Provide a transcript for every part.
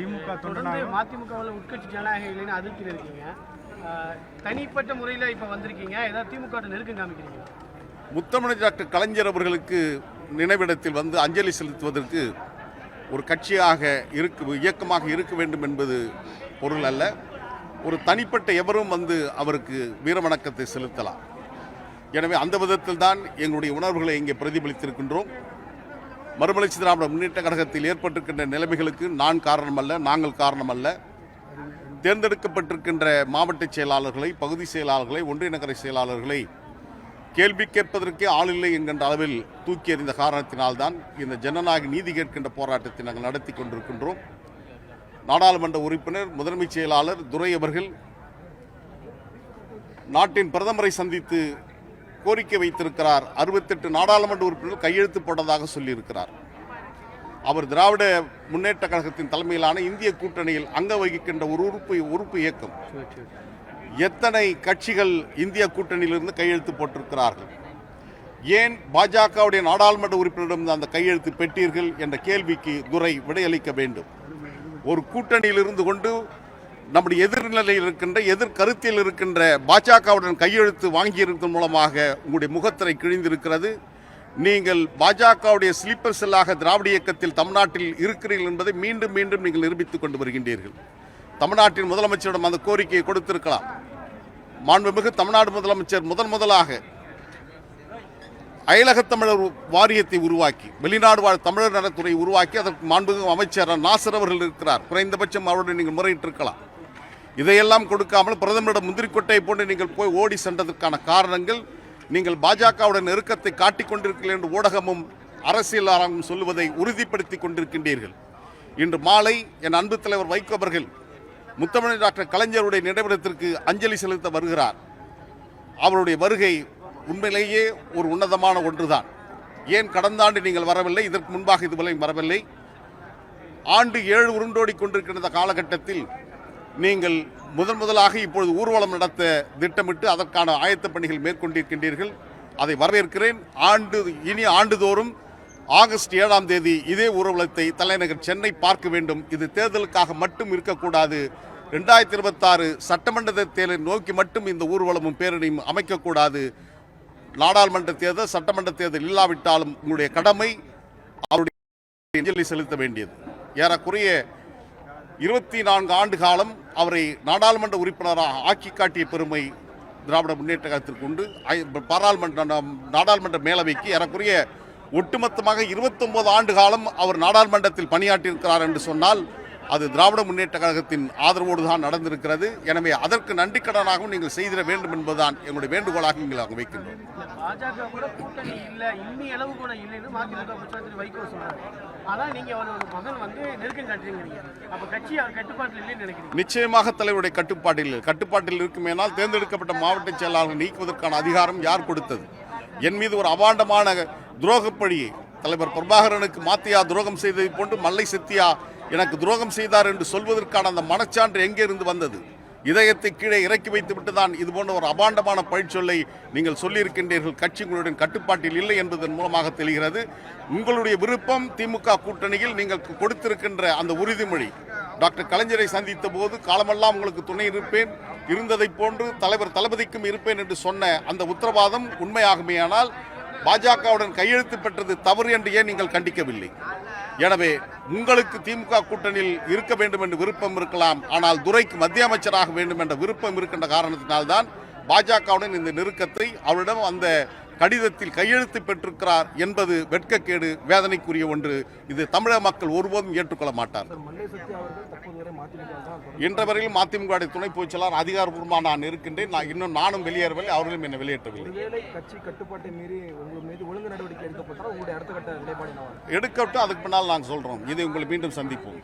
திமுக தொடர்ந்து மதிமுகவில் உட்கட்சி ஜனநாயகம் இல்லைன்னு அதிருப்தியில் இருக்கீங்க. தனிப்பட்ட முறையில் இப்போ வந்திருக்கீங்க. ஏதாவது திமுக நெருக்கம் காமிக்கிறீங்க முத்தமிழ் டாக்டர் கலைஞர் அவர்களுக்கு நினைவிடத்தில் வந்து அஞ்சலி செலுத்துவதற்கு ஒரு கட்சியாக இருக்கு இயக்கமாக இருக்க வேண்டும் என்பது பொருள் அல்ல. ஒரு தனிப்பட்ட எவரும் வந்து அவருக்கு வீரவணக்கத்தை செலுத்தலாம். எனவே அந்த விதத்தில் தான் எங்களுடைய உணர்வுகளை இங்கே பிரதிபலித்திருக்கின்றோம். மறுமலர்ச்சி திராவிட முன்னேற்ற கழகத்தில் ஏற்பட்டிருக்கின்ற நிலைமைகளுக்கு நான் காரணமல்ல நாங்கள் காரணமல்ல. தேர்ந்தெடுக்கப்பட்டிருக்கின்ற மாவட்ட செயலாளர்களை பகுதி செயலாளர்களை ஒன்றிய நகர செயலாளர்களை கேள்வி கேட்பதற்கே ஆள் இல்லை என்கின்ற அளவில் தூக்கி எறிந்த காரணத்தினால்தான் இந்த ஜனநாயக நீதி கேட்கின்ற போராட்டத்தை நாங்கள் நடத்தி கொண்டிருக்கின்றோம். நாடாளுமன்ற உறுப்பினர் முதன்மைச் செயலாளர் துரை அவர்கள் நாட்டின் பிரதமரை சந்தித்து கோரிக்கை வைத்திருக்கிறார். அறுபத்தெட்டு நாடாளுமன்ற உறுப்பினர்கள் கையெழுத்து போட்டதாக சொல்லியிருக்கிறார். அவர் திராவிட முன்னேற்ற கழகத்தின் தலைமையிலான இந்திய கூட்டணியில் அங்க வகிக்கின்ற ஒரு உறுப்பு உறுப்பு இயக்கம். எத்தனை கட்சிகள் இந்திய கூட்டணியிலிருந்து கையெழுத்து போட்டிருக்கிறார்கள்? ஏன் பாஜகவுடைய நாடாளுமன்ற உறுப்பினரிடம் அந்த கையெழுத்து பெற்றீர்கள் என்ற கேள்விக்கு துரை விடையளிக்க வேண்டும். ஒரு கூட்டணியில் இருந்து கொண்டு நம்முடைய எதிர்நிலையில் இருக்கின்ற எதிர் கருத்தில் இருக்கின்ற பாஜகவுடன் கையெழுத்து வாங்கியிருப்பதன் மூலமாக உங்களுடைய முகத்திரை கிழிந்திருக்கிறது. நீங்கள் பாஜகவுடைய ஸ்லீப்பர் செல்லாக திராவிட இயக்கத்தில் தமிழ்நாட்டில் இருக்கிறீர்கள் என்பதை மீண்டும் மீண்டும் நீங்கள் நிரூபித்துக் கொண்டு வருகின்றீர்கள். தமிழ்நாட்டின் முதலமைச்சரிடம் அந்த கோரிக்கையை கொடுத்திருக்கலாம். மாண்புமிகு தமிழ்நாடு முதலமைச்சர் முதன் முதலாக அயலகத் தமிழர் வாரியத்தை உருவாக்கி வெளிநாடு வாழ் தமிழர் நலத்துறை உருவாக்கி அதற்கு மாண்புமிகு அமைச்சர் நாசர் அவர்கள் இருக்கிறார். குறைந்தபட்சம் அவருடன் நீங்கள் முறையிட்டிருக்கலாம். இதையெல்லாம் கொடுக்காமல் பிரதமரிடம் முந்திரிக்கொட்டை போன்று நீங்கள் போய் ஓடி சென்றதற்கான காரணங்கள் நீங்கள் பாஜகவுடன் நெருக்கத்தை காட்டிக் கொண்டிருக்கிறீர்கள் என்று ஊடகமும் அரசியலாளரும் சொல்லுவதை உறுதிப்படுத்தி கொண்டிருக்கின்றீர்கள். இன்று மாலை என் அன்பு தலைவர் வைகோ அவர்கள் முத்தமிழ் டாக்டர் கலைஞருடைய நினைவிடத்திற்கு அஞ்சலி செலுத்த வருகிறார். அவருடைய வருகை உண்மையிலேயே ஒரு உன்னதமான ஒன்றுதான். ஏன் கடந்த ஆண்டு நீங்கள் வரவில்லை? இதற்கு முன்பாக இதுவரை வரவில்லை. ஆண்டு ஏழு உருண்டோடி கொண்டிருக்கின்ற காலகட்டத்தில் நீங்கள் முதன் முதலாக இப்பொழுது ஊர்வலம் நடத்த திட்டமிட்டு அதற்கான ஆயத்த பணிகள் மேற்கொண்டிருக்கின்றீர்கள். அதை வரவேற்கிறேன். ஆண்டு இனி ஆண்டுதோறும் ஆகஸ்ட் ஏழாம் தேதி இதே ஊர்வலத்தை தலைநகர் சென்னை பார்க்க வேண்டும். இது தேர்தலுக்காக மட்டும் இருக்கக்கூடாது. ரெண்டாயிரத்தி இருபத்தாறு சட்டமன்ற தேர்தலை நோக்கி மட்டும் இந்த ஊர்வலமும் பேரணியும் அமைக்கக்கூடாது. நாடாளுமன்ற தேர்தல் சட்டமன்ற தேர்தல் இல்லாவிட்டாலும் உங்களுடைய கடமை அவருடைய அஞ்சலி செலுத்த வேண்டியது. ஏறக்குறைய இருபத்தி நான்கு ஆண்டு காலம் அவரை நாடாளுமன்ற உறுப்பினராக ஆக்கி காட்டிய பெருமை திராவிட முன்னேற்ற கழகத்திற்கு உண்டு. பாராளுமன்ற நாடாளுமன்ற மேலவைக்கு ஏறக்குறைய ஒட்டுமொத்தமாக 29 ஆண்டு காலம் அவர் நாடாளுமன்றத்தில் பணியாற்றியிருக்கிறார் என்று சொன்னால் அது திராவிட முன்னேற்ற கழகத்தின் ஆதரவோடு தான் நடந்திருக்கிறது. எனவே அதற்கு நன்றி கடனாகவும் நீங்கள் செய்திட வேண்டும் என்பதுதான் எங்களுடைய வேண்டுகோளாக நீங்கள் அங்கு வைக்கின்றோம் நிச்சயமாக தலைவருடைய கட்டுப்பாட்டில். கட்டுப்பாட்டில் இருக்குமேனால் தேர்ந்தெடுக்கப்பட்ட மாவட்ட செயலாளர்கள் நீக்குவதற்கான அதிகாரம் யார் கொடுத்தது? என் மீது ஒரு அபாண்டமான துரோகப்பழியை தலைவர் பிரபாகரனுக்கு மாத்தியா துரோகம் செய்ததை போன்று மல்லை செத்தியா எனக்கு துரோகம் செய்தார் என்று சொல்வதற்கான அந்த மனச்சான்று எங்கே இருந்து வந்தது? இதயத்தை கீழே இறக்கி வைத்துவிட்டு தான் இது போன்ற ஒரு அபாண்டமான பழிச்சொல்லை நீங்கள் சொல்லியிருக்கின்றீர்கள். கட்சி உங்களுடன் கட்டுப்பாட்டில் இல்லை என்பதன் மூலமாக தெரிகிறது. உங்களுடைய விருப்பம் திமுக கூட்டணியில் நீங்கள் கொடுத்திருக்கின்ற அந்த உறுதிமொழி. டாக்டர் கலைஞரை சந்தித்த போது காலமெல்லாம் உங்களுக்கு துணை இருப்பேன். இருந்ததைப் போன்று தலைவர் தளபதிக்கும் இருப்பேன் என்று சொன்ன அந்த உத்தரவாதம் உண்மையாகுமேயானால் பாஜகவுடன் கையெழுத்து பெற்றது தவறு என்று ஏன் நீங்கள் கண்டிக்கவில்லை? எனவே உங்களுக்கு திமுக கூட்டணியில் இருக்க வேண்டும் என்று விருப்பம் இருக்கலாம். ஆனால் துரைக்கு மத்திய அமைச்சராக வேண்டும் என்ற விருப்பம் இருக்கின்ற காரணத்தினால்தான் பாஜகவுடன் இந்த நெருக்கத்தை அவரிடம் அந்த கடிதத்தில் கையெழுத்து பெற்றிருக்கிறார் என்பது வெட்கக்கேடு வேதனைக்குரிய ஒன்று. இது தமிழக மக்கள் ஒருபோதும் ஏற்றுக்கொள்ள மாட்டார். இன்ற வரையில் மதிமுக துணை பொதுச்செயலாளர் அதிகாரப்பூர்வமாக நான் இருக்கின்றேன். நான் இன்னும் நானும் வெளியேறவில்லை அவர்களும் என்னை வெளியேற்றவில்லை? எடுக்கட்டும் அதுக்கு பின்னால் நாங்கள் சொல்கிறோம் இதை உங்களை மீண்டும் சந்திப்போம்.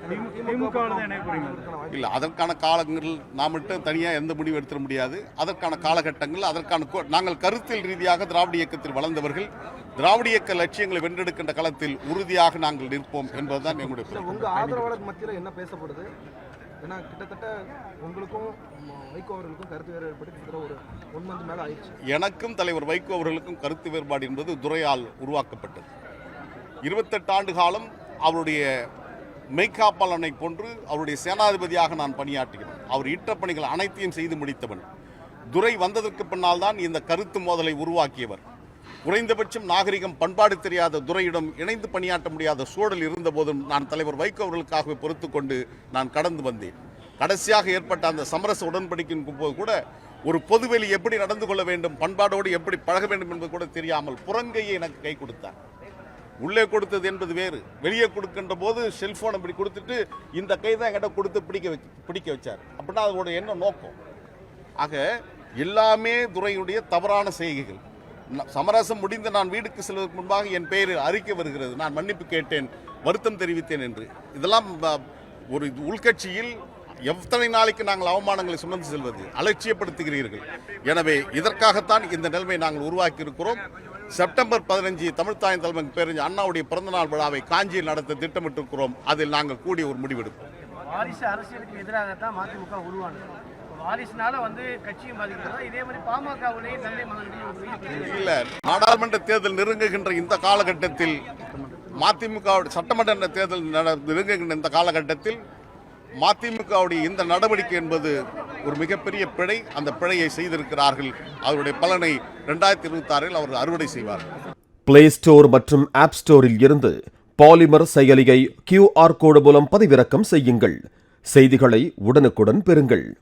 இல்லை அதற்கான காலங்கள் நாம் மட்டும் தனியாக எந்த முடிவு எடுத்துட முடியாது. அதற்கான காலகட்டங்கள் அதற்கான கோ- நாங்கள் கருத்தியல் ரீதியாக திராவிட இயக்கத்தில் வளர்ந்தவர்கள் திராவிட இயக்க லட்சியங்களை வென்றெடுக்கின்ற களத்தில் உறுதியாக நாங்கள் நிற்போம் என்பதுதான் எங்களுடைய ஆதரவாளர் மத்தியில் என்ன பேசப்படுது? ஏன்னா கிட்டத்தட்ட உங்களுக்கும் ம, வைகோ அவர்களுக்கும் கருத்து வேறு ஏற்பட்டு கிட்டத்தட்ட ஒரு ஒன் மந்த் மேலே ஆயிடுச்சு. எனக்கும் தலைவர் வைகோ அவர்களுக்கும் கருத்து வேறுபாடு என்பது துரையால் உருவாக்கப்பட்டது. இருபத்தெட்டு ஆண்டு காலம் அவருடைய மெய்காப்பாளனை போன்று அவருடைய சேனாதிபதியாக நான் பணியாற்றுகிறேன். அவர் இட்ட பணிகள் அனைத்தையும் செய்து முடித்தவன். துரை வந்ததற்கு பின்னால் தான் இந்த கருத்து மோதலை உருவாக்கியவர். குறைந்தபட்சம் நாகரிகம் பண்பாடு தெரியாத துறையிடம் இணைந்து பணியாற்ற முடியாத சூழல் இருந்தபோதும் நான் தலைவர் வைகோ அவர்களுக்காகவே பொறுத்து கொண்டு நான் கடந்து வந்தேன். கடைசியாக ஏற்பட்ட அந்த சமரச உடன்படிக்கையின் போது கூட ஒரு பொதுவெளி எப்படி நடந்து கொள்ள வேண்டும் பண்பாடோடு எப்படி பழக வேண்டும் என்பது கூட தெரியாமல் புறங்கையை எனக்கு கை கொடுத்தார். உள்ளே கொடுத்தது என்பது வேறு வெளியே கொடுக்கின்ற போது செல்போன் இப்படி கொடுத்துட்டு இந்த கை தான் என்கிட்ட கொடுத்து பிடிக்க வச்சு பிடிக்க வச்சார். அப்படின்னா அதோட என்ன நோக்கம்? ஆக எல்லாமே துறையுடைய தவறான செய்கைகள். சமரசம் முடிந்து நான் வீட்டுக்கு செல்வதற்கு முன்பாக என் பெயர் அறிக்கை வருகிறது. நான் மன்னிப்பு கேட்டேன் வருத்தம் தெரிவித்தேன் என்று. இதெல்லாம் ஒரு உள்கட்சியில் எத்தனை நாளைக்கு நாங்கள் அவமானங்களை சுமந்து செல்வது? அலட்சியப்படுத்துகிறீர்கள். எனவே இதற்காகத்தான் இந்த நிலைமை நாங்கள் உருவாக்கி இருக்கிறோம் செப்டம்பர் பதினஞ்சு தமிழ்த்தாயின் தலைமை பேரறிஞர் அண்ணாவுடைய பிறந்தநாள் விழாவை காஞ்சியில் நடத்த திட்டமிட்டிருக்கிறோம். அதில் நாங்கள் கூடிய ஒரு முடிவெடுப்போம். வாரிசு அரசியலுக்கு எதிராகத்தான் மதிமுக உருவானது. வாரிசுனால வந்து கட்சியும் பாதிக்கிறதா இதே மாதிரி பாமகவுடைய தந்தை மகனுடைய ஒரு பெரிய பிரச்சனை இல்ல நாடாளுமன்ற தேர்தல் நெருங்குகின்ற இந்த காலகட்டத்தில் மதிமுக சட்டமன்ற தேர்தல் நட- நெருங்குகின்ற இந்த காலகட்டத்தில் மதிமுகவுடைய இந்த நடவடிக்கை என்பது ஒரு மிகப்பெரிய பிழை. அந்த பிழையை செய்திருக்கிறார்கள். அவருடைய பலனை ரெண்டாயிரத்தி இருபத்தி ஆறில் அவர்கள் அறுவடை செய்வார்கள். பிளே ஸ்டோர் மற்றும் ஆப் ஸ்டோரில் இருந்து பாலிமர் செயலியை கியூஆர் கோடு மூலம் பதிவிறக்கம் செய்யுங்கள். செய்திகளை உடனுக்குடன் பெறுங்கள்.